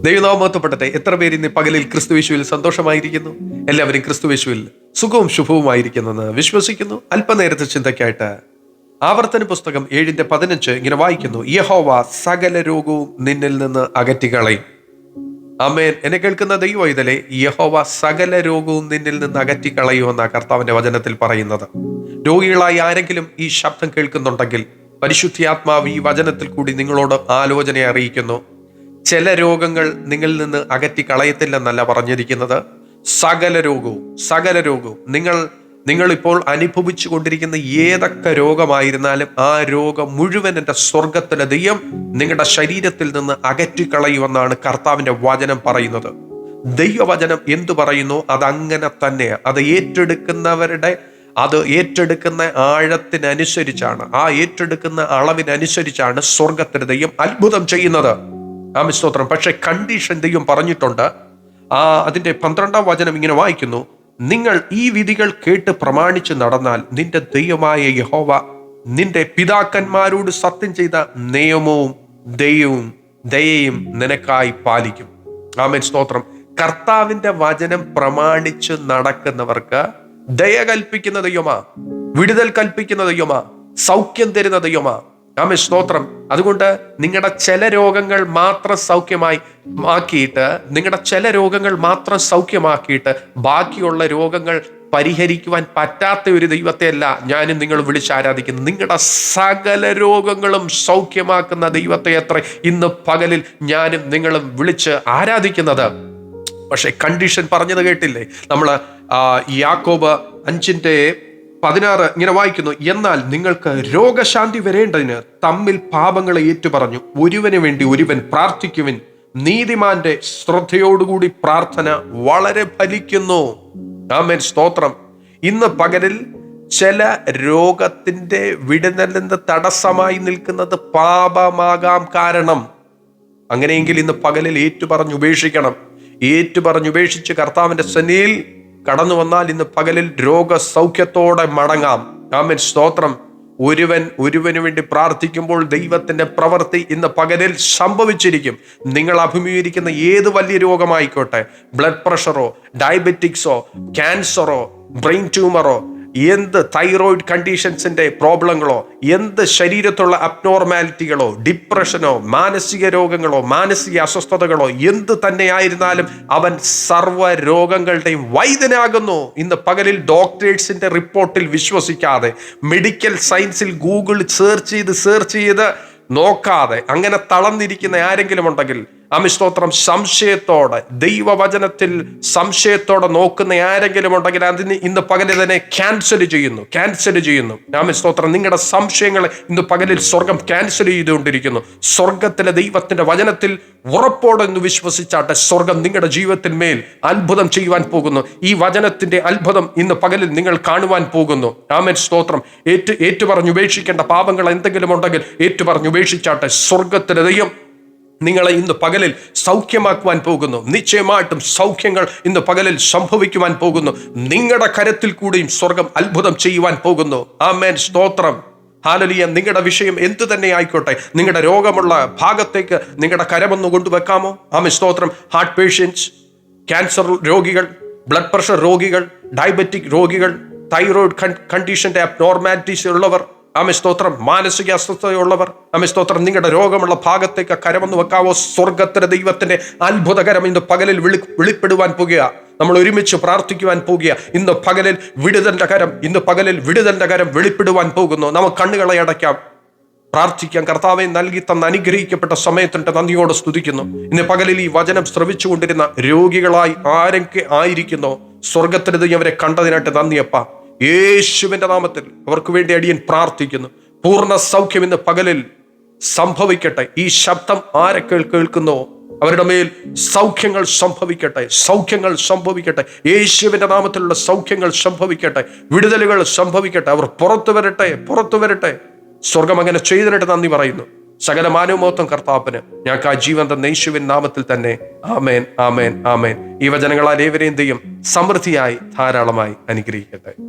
ദൈവനാമത്വപ്പെടട്ടെ എത്ര പേര് ഇന്ന് പകലിൽ ക്രിസ്തുവേശുവിൽ സന്തോഷമായിരിക്കുന്നു? എല്ലാവരും ക്രിസ്തുവേശുവിൽ സുഖവും ശുഭവുമായിരിക്കുന്നെന്ന് വിശ്വസിക്കുന്നു. അല്പനേരത്തെ ചിന്തയ്ക്കായിട്ട് ആവർത്തന പുസ്തകം ഏഴിന്റെ പതിനഞ്ച് ഇങ്ങനെ വായിക്കുന്നു. യഹോവ സകല രോഗവും നിന്നിൽ നിന്ന് അകറ്റിക്കളയും അമേൻ എന്നെ കേൾക്കുന്ന ദൈവം ഇതിലെ യഹോവ സകല രോഗവും നിന്നിൽ നിന്ന് അകറ്റിക്കളയുമെന്ന കർത്താവിന്റെ വചനത്തിൽ പറയുന്നത്. രോഗികളായി ആരെങ്കിലും ഈ ശബ്ദം കേൾക്കുന്നുണ്ടെങ്കിൽ പരിശുദ്ധിയാത്മാവ് ഈ വചനത്തിൽ കൂടി നിങ്ങളോട് ആലോചന അറിയിക്കുന്നു. ചില രോഗങ്ങൾ നിങ്ങളിൽ നിന്ന് അകറ്റി കളയത്തില്ലെന്നല്ല പറഞ്ഞിരിക്കുന്നത്. സകല രോഗവും സകല രോഗവും. നിങ്ങൾ നിങ്ങൾ ഇപ്പോൾ അനുഭവിച്ചു കൊണ്ടിരിക്കുന്ന ഏതൊക്കെ രോഗമായിരുന്നാലും ആ രോഗം മുഴുവൻ എന്റെ സ്വർഗത്തിലെ ദൈവം നിങ്ങളുടെ ശരീരത്തിൽ നിന്ന് അകറ്റിക്കളയുമെന്നാണ് കർത്താവിന്റെ വചനം പറയുന്നത്. ദൈവവചനം എന്തു പറയുന്നു? അതങ്ങനെ തന്നെ അത് ഏറ്റെടുക്കുന്നവരുടെ അത് ഏറ്റെടുക്കുന്ന ആഴത്തിനനുസരിച്ചാണ്. ആ ഏറ്റെടുക്കുന്ന അളവിനനുസരിച്ചാണ് സ്വർഗത്തിന് ദൈവം അത്ഭുതം ചെയ്യുന്നത്. ആമി സ്തോത്രം പക്ഷെ കണ്ടീഷൻ ദൈവം പറഞ്ഞിട്ടുണ്ട്. ആ അതിന്റെ പന്ത്രണ്ടാം വചനം ഇങ്ങനെ വായിക്കുന്നു. നിങ്ങൾ ഈ വിധികൾ കേട്ട് പ്രമാണിച്ച് നടന്നാൽ നിന്റെ ദൈവമായ യഹോവ നിന്റെ പിതാക്കന്മാരോട് സത്യം ചെയ്ത നിയമവും ദൈവവും ദയയും നിനക്കായി പാലിക്കും. ആമൻ. സ്തോത്രം. കർത്താവിന്റെ വചനം പ്രമാണിച്ച് നടക്കുന്നവർക്ക് ദയ കൽപ്പിക്കുന്ന ദൈവമാ വിടുതൽ കൽപ്പിക്കുന്ന ദൈവമാ സൗഖ്യം തരുന്ന ദൈവമാ ആമേ സ്തോത്രം. അതുകൊണ്ട് നിങ്ങളുടെ ചില രോഗങ്ങൾ മാത്രം സൗഖ്യമായി ആക്കിയിട്ട് നിങ്ങളുടെ ചില രോഗങ്ങൾ മാത്രം സൗഖ്യമാക്കിയിട്ട് ബാക്കിയുള്ള രോഗങ്ങൾ പരിഹരിക്കുവാൻ പറ്റാത്ത ഒരു ദൈവത്തെയല്ല ഞാനും നിങ്ങൾ വിളിച്ച് ആരാധിക്കുന്നു നിങ്ങളുടെ സകല രോഗങ്ങളും സൗഖ്യമാക്കുന്ന ദൈവത്തെ അത്ര ഇന്ന് പകലിൽ ഞാനും നിങ്ങളും വിളിച്ച് ആരാധിക്കുന്നത്. പക്ഷെ കണ്ടീഷൻ പറഞ്ഞത് കേട്ടില്ലേ? നമ്മൾ യാക്കോബ് അഞ്ചിന്റെ പതിനാറ് ഇങ്ങനെ വായിക്കുന്നു എന്നാൽ നിങ്ങൾക്ക് രോഗശാന്തി വരേണ്ടതിന് തമ്മിൽ പാപങ്ങളെ ഏറ്റുപറഞ്ഞു. ഒരുവന് വേണ്ടി ഒരുവൻ പ്രാർത്ഥിക്കുവിൻ. നീതിമാന്റെ ശ്രദ്ധയോടുകൂടി പ്രാർത്ഥന വളരെ ഫലിക്കുന്നു. ആമേൻ. സ്തോത്രം. ഇന്ന് പകലിൽ ചില രോഗത്തിന്റെ വിടുതലിന് തടസ്സമായി നിൽക്കുന്നത് പാപമാകാം കാരണം. അങ്ങനെയെങ്കിൽ ഇന്ന് പകലിൽ ഏറ്റുപറഞ്ഞു ഉപേക്ഷിക്കണം. ഏറ്റുപറഞ്ഞു ഉപേക്ഷിച്ച് കർത്താവിന്റെ സന്നിയിൽ കടന്നു വന്നാൽ ഇന്ന് പകലിൽ രോഗസൗഖ്യത്തോടെ മടങ്ങാം. ആമൻ. സ്തോത്രം. ഒരുവൻ ഒരുവന് വേണ്ടി പ്രാർത്ഥിക്കുമ്പോൾ ദൈവത്തിന്റെ പ്രവൃത്തി ഇന്ന് പകലിൽ സംഭവിച്ചിരിക്കും. നിങ്ങൾ അഭിമുഖീകരിക്കുന്ന ഏത് വലിയ രോഗമായിക്കോട്ടെ? ബ്ലഡ് പ്രഷറോ ഡയബറ്റിക്സോ ക്യാൻസറോ ബ്രെയിൻ ട്യൂമറോ എന്ത് തൈറോയിഡ് കണ്ടീഷൻസിന്റെ പ്രോബ്ലങ്ങളോ എന്ത് ശരീരത്തുള്ള അബ്നോർമാലിറ്റികളോ ഡിപ്രഷനോ മാനസിക രോഗങ്ങളോ മാനസിക അസ്വസ്ഥതകളോ എന്ത് തന്നെയായിരുന്നാലും അവൻ സർവ രോഗങ്ങളുടെയും വൈദ്യനാകുന്നു. ഇന്ന് പകലിൽ ഡോക്ടേഴ്സിന്റെ റിപ്പോർട്ടിൽ വിശ്വസിക്കാതെ മെഡിക്കൽ സയൻസിൽ ഗൂഗിൾ സെർച്ച് ചെയ്ത് സെർച്ച് ചെയ്ത് നോക്കാതെ അങ്ങനെ തളർന്നിരിക്കുന്ന ആരെങ്കിലും ഉണ്ടെങ്കിൽ അമിസ്തോത്രം സംശയത്തോടെ ദൈവവചനത്തിൽ സംശയത്തോടെ നോക്കുന്ന ആരെങ്കിലും ഉണ്ടെങ്കിൽ അതിന് ഇന്ന് പകലിൽ തന്നെ ക്യാൻസൽ ചെയ്യുന്നു ക്യാൻസൽ ചെയ്യുന്നു. അമിസ്തോത്രം നിങ്ങളുടെ സംശയങ്ങളെ ഇന്ന് പകലിൽ സ്വർഗം ക്യാൻസൽ ചെയ്തുകൊണ്ടിരിക്കുന്നു. സ്വർഗത്തിലെ ദൈവത്തിന്റെ വചനത്തിൽ ഉറപ്പോടെ എന്ന് വിശ്വസിച്ചാട്ടെ സ്വർഗം നിങ്ങളുടെ ജീവിതത്തിന്മേൽ അത്ഭുതം ചെയ്യുവാൻ പോകുന്നു. ഈ വചനത്തിന്റെ അത്ഭുതം ഇന്ന് പകലിൽ നിങ്ങൾ കാണുവാൻ പോകുന്നു. ആമൻ. സ്തോത്രം. ഏറ്റു ഏറ്റുപറഞ്ഞു ഉപേക്ഷിക്കേണ്ട പാപങ്ങൾ എന്തെങ്കിലും ഉണ്ടെങ്കിൽ ഏറ്റുപറഞ്ഞു ഉപേക്ഷിച്ചാട്ടെ സ്വർഗത്തിലെ ദൈവം നിങ്ങളെ ഇന്ന് പകലിൽ സൗഖ്യമാക്കുവാൻ പോകുന്നു. നിശ്ചയമായിട്ടും സൗഖ്യങ്ങൾ ഇന്ന് പകലിൽ സംഭവിക്കുവാൻ പോകുന്നു. നിങ്ങളുടെ കരത്തിൽ കൂടിയും സ്വർഗം അത്ഭുതം ചെയ്യുവാൻ പോകുന്നു. ആമേൻ. സ്തോത്രം. ഹാലലിയ. നിങ്ങളുടെ വിഷയം എന്തു തന്നെ ആയിക്കോട്ടെ. നിങ്ങളുടെ രോഗമുള്ള ഭാഗത്തേക്ക് നിങ്ങളുടെ കരമൊന്ന് കൊണ്ടുവെക്കാമോ? ആമേ സ്തോത്രം. ഹാർട്ട് പേഷ്യൻസ് ക്യാൻസർ രോഗികൾ ബ്ലഡ് പ്രഷർ രോഗികൾ ഡയബറ്റിക് രോഗികൾ തൈറോയിഡ് കണ്ടീഷന്റെ അബ്നോർമാലിറ്റീസ് ഉള്ളവർ ആമെ സ്തോത്രം മാനസിക അസ്വസ്ഥതയുള്ളവർ ആമെ സ്തോത്രം നിങ്ങളുടെ രോഗമുള്ള ഭാഗത്തേക്ക് കരമെന്ന് വെക്കാവോ? സ്വർഗത്തിന്റെ ദൈവത്തിന്റെ അത്ഭുതകരം ഇന്ന് പകലിൽ വിളി വിളിപ്പെടുവാൻ പോകുക. നമ്മൾ ഒരുമിച്ച് പ്രാർത്ഥിക്കുവാൻ പോകുക. ഇന്ന് പകലിൽ വിടുതന്റെ കരം ഇന്ന് പകലിൽ വിടുതന്റെ കരം വെളിപ്പെടുവാൻ പോകുന്നു. നമുക്ക് കണ്ണുകളെ അടയ്ക്കാം. പ്രാർത്ഥിക്കാം. കർത്താവെ നൽകി തന്ന അനുഗ്രഹിക്കപ്പെട്ട സമയത്തിന്റെ നന്ദിയോട് സ്തുതിക്കുന്നു. ഇന്ന് പകലിൽ ഈ വചനം ശ്രവിച്ചുകൊണ്ടിരുന്ന രോഗികളായി ആരൊക്കെ ആയിരിക്കുന്നോ? സ്വർഗത്തിന് ദൈവം അവരെ കണ്ടതിനായിട്ട് നന്ദിയപ്പ. യേശുവിന്റെ നാമത്തിൽ അവർക്ക് വേണ്ടി അടിയൻ പ്രാർത്ഥിക്കുന്നു. പൂർണ സൗഖ്യം ഇന്ന് പകലിൽ സംഭവിക്കട്ടെ. ഈ ശബ്ദം ആരൊക്കെ കേൾക്കുന്നോ? അവരുടെ മേൽ സൗഖ്യങ്ങൾ സംഭവിക്കട്ടെ. സൗഖ്യങ്ങൾ സംഭവിക്കട്ടെ. യേശുവിന്റെ നാമത്തിലുള്ള സൗഖ്യങ്ങൾ സംഭവിക്കട്ടെ. വിടുതലുകൾ സംഭവിക്കട്ടെ. അവർ പുറത്തു വരട്ടെ പുറത്തു വരട്ടെ. സ്വർഗം അങ്ങനെ ചെയ്തിട്ട് നന്ദി പറയുന്നു. സകല മാനവമോത്വം കർത്താപ്പന് ഞങ്ങൾക്ക് ആ ജീവൻ തന്ന യേശുവിൻ നാമത്തിൽ തന്നെ. ആമേൻ ആമേൻ ആമേൻ. ഈ വചനങ്ങളാൽ ഏവരെയും സമൃദ്ധിയായി ധാരാളമായി അനുഗ്രഹിക്കട്ടെ.